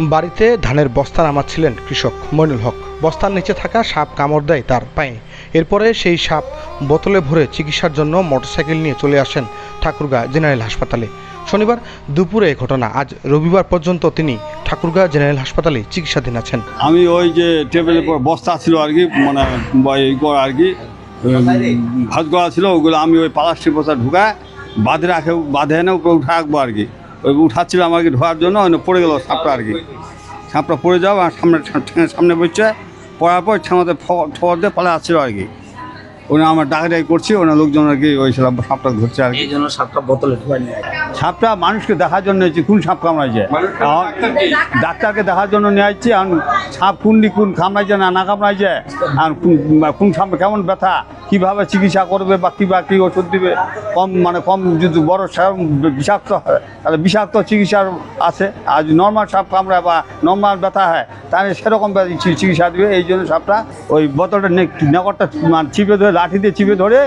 বাড়িতে ধানের বস্তা নামাচ্ছিলেন কৃষক মইনুল হক। বস্তার নিচে থাকা সাপ কামড় দেয় তার পায়ে। এরপরে সেই সাপ বোতলে ভরে চিকিৎসার জন্য মোটরসাইকেল নিয়ে চলে আসেন ঠাকুরগাঁ জেনারেল হাসপাতালে। শনিবার দুপুরে ঘটনা। আজ রবিবার পর্যন্ত তিনি ঠাকুরগাঁ জেনারেল হাসপাতালে চিকিৎসাধীন আছেন। আমি ওই যে টেবিলের পর বস্তা ছিল আর কি মানে আর কি ভাত করা ছিল, ওগুলো আমি ওই প্লাস্টিক বস্তা ঢুকায় বাঁধে রাখে, বাঁধে এনে উপরে উঠে রাখব আর কি। ওই উঠাচ্ছিল আমাকে ধোয়ার জন্য পড়ে গেল সাপটা আর কি। সাপটা পড়ে যাওয়া আর সামনে সামনে বসছে পড়ার পর ছামাতে ঠোয়ার দিয়ে পালা আসছিল আর কি। ওনা আমার ডাকে ডাকি করছি ওনা লোকজন আর কি ওই সব সাপটা ধরছে আর কি। এই জন্য সাপটা বোতলে ঢুকাই নিয়ে সাপটা মানুষকে দেখার জন্য হচ্ছে কোন সাপ কামড়াইছে। ডাক্তারকে দেখার জন্য নিয়ে আসছি এখন সাপ কোনটি কোন কামড়াইছে না না কামড়াইছে? আর কোন- কোন সাপ কেমন ব্যথা? কীভাবে চিকিৎসা করবে বা কী বা কী ওষুধ দিবে? কম মানে কম যদি বড় সাপ বিষাক্ত হয় তাহলে বিষাক্ত চিকিৎসার আছে। আর যদি নর্মাল সাপ কামড়ায় বা নর্মাল ব্যথা হয় তাহলে সেরকম চিকিৎসা দিবে। এই জন্য সাপটা ওই বোতলটা নেকটটা মানে চিপে ধরে লাঠি দিয়ে চিপে ধরে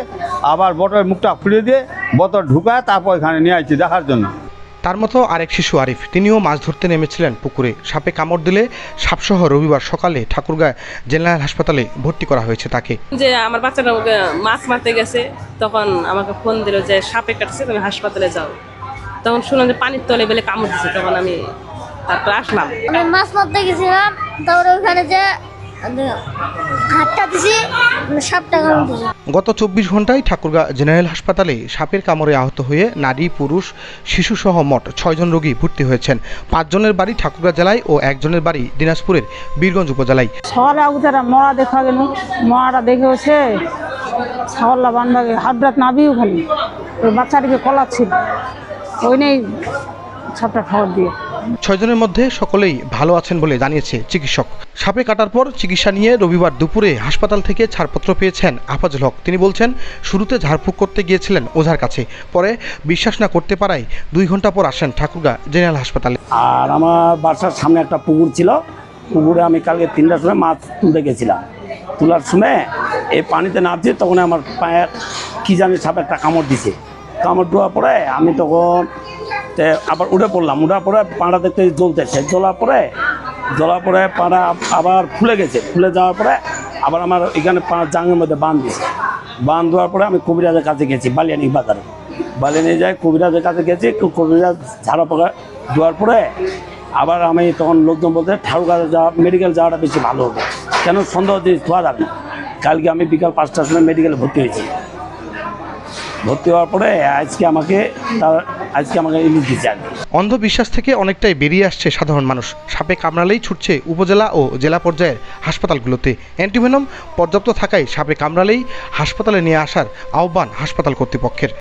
আবার বোতলের মুখটা খুলে দিয়ে বোতল ঢুকায় তারপর এখানে নিয়ে আসছি দেখার জন্য। তার মতো আরেক শিশু আরিফ তিনিও মাছ ধরতে নেমেছিলেন পুকুরে। সাপে কামড় দিলে সাপসহ রবিবার সকালে ঠাকুরগাঁ জেনারেল হাসপাতালে ভর্তি করা হয়েছে তাকে। যে আমার বাচ্চাটা ওকে মাছ মারতে গেছে তখন আমাকে ফোন দিল যে সাপে কাটছে তুমি হাসপাতালে যাও। তখন শুনলাম যে পানির তলে বেলে কামড় দিচ্ছে তখন আমি তারপর আসলাম। আমি মাছ মারতে গেছিলাম তারপরে ওখানে যে গত চব্বিশ ঘন্টায় ঠাকুরগা জেনারেল হাসপাতালে সাপের কামড়ে আহত হয়ে নারী পুরুষ শিশুসহ মোট ছয়জন রোগী ভর্তি হয়েছেন। পাঁচজনের বাড়ি ঠাকুরগা জেলায় ও একজনের বাড়ি দিনাজপুরের বীরগঞ্জ উপজেলায়। সকালে আগুতারা মরা দেখা গেল। মরাটা দেখে হচ্ছে সকাল্লা বান্ধবে হাবরাত নাবিও খালি ওই বাচ্চাটিকে কলাচ্ছিল। ওই নেই সাপটা খাবার দিয়ে। ছয়জনের মধ্যে সকলেই ভালো আছেন বলে জানিয়েছে চিকিৎসক। সাপে কাটার পর চিকিৎসা নিয়ে রবিবার দুপুরে হাসপাতাল থেকে ছাড়পত্র পেয়েছেন আফাজুল হক। তিনি বলছেন, শুরুতে ঝাড়ফুঁক করতে গিয়েছিলেন ওঝার কাছে। পরে বিশ্বাস না করতে পারায় দুই ঘণ্টা পর আসেন ঠাকুরগা জেনারেল হাসপাতালে। আর আমার বাসার সামনে একটা পুকুর ছিল। পুকুরে আমি কালকে তিনটার সময় মাছ তুলতে গেছিলাম। তোলার সময় এই পানিতে নামছি তখন আমার পায়ে কী জানি সাপ একটা কামড় দিছে। কামড় দেওয়ার পরে আমি তখন তে আবার উঠে পড়লাম। উঠার পরে পাড়া দেখতে জ্বলতেছে। জ্বলার পরে জ্বলার পরে পাড়া আবার ফুলে গেছে। ফুলে যাওয়ার পরে আবার আমার এখানে জাঙের মধ্যে বাঁধ দিয়েছে। বাঁধ দেওয়ার পরে আমি কবিরাজের কাছে গেছি, বালিয়ানি বাজারে। বালিয়ানি যাই কবিরাজের কাছে গেছি কবিরাজ ঝাড়া পোকা দেওয়ার পরে আবার আমি তখন লোকজন বলতে ঠাকুরগাঁ যাওয়া মেডিকেল যাওয়াটা বেশি ভালো হবে। কেন সন্দেহ দিয়ে ধোয়া যাবে কালকে আমি বিকাল পাঁচটার সময় মেডিকেলে ভর্তি হয়েছি। ভর্তি হওয়ার পরে আজকে আমাকে তার আজকে আমাকে ইলিশ দিচ্ছে অন্ধবিশ্বাস থেকে অনেকটাই বেরিয়ে আসছে সাধারণ মানুষ। সাপে কামড়ালেই ছুটছে উপজেলা ও জেলা পর্যায়ের হাসপাতালগুলোতে। অ্যান্টিভেনম পর্যাপ্ত থাকায় সাপে কামড়ালেই হাসপাতালে নিয়ে আসার আহ্বান হাসপাতাল কর্তৃপক্ষের।